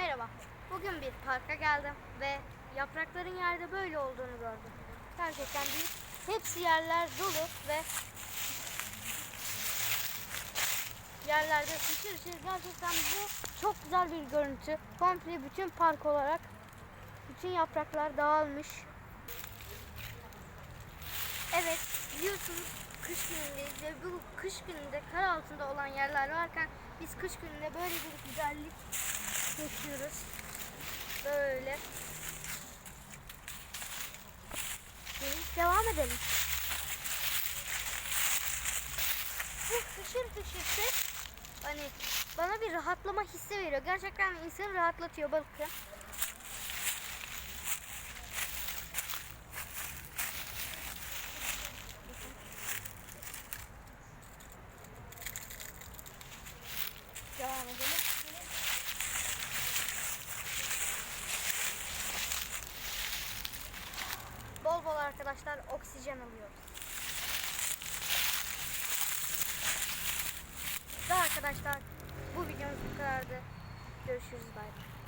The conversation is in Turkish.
Merhaba. Bugün bir parka geldim ve yaprakların yerde böyle olduğunu gördüm. Gerçekten büyük. Hepsi yerler dolu ve yerlerde ışır ışır. Gerçekten bu çok güzel bir görüntü. Komple bütün park olarak bütün yapraklar dağılmış. Evet, biliyorsunuz kış günündeyiz ve bu kış gününde kar altında olan yerler varken biz kış gününde böyle bir güzellik yaşıyoruz. Böyle. Devam edelim. Fışır ses hani bana bir rahatlama hissi veriyor. Gerçekten insanı rahatlatıyor bakın. Devam edelim. Bol bol arkadaşlar oksijen alıyoruz. Ve arkadaşlar bu videomuz bu kadardı. Görüşürüz bay bay.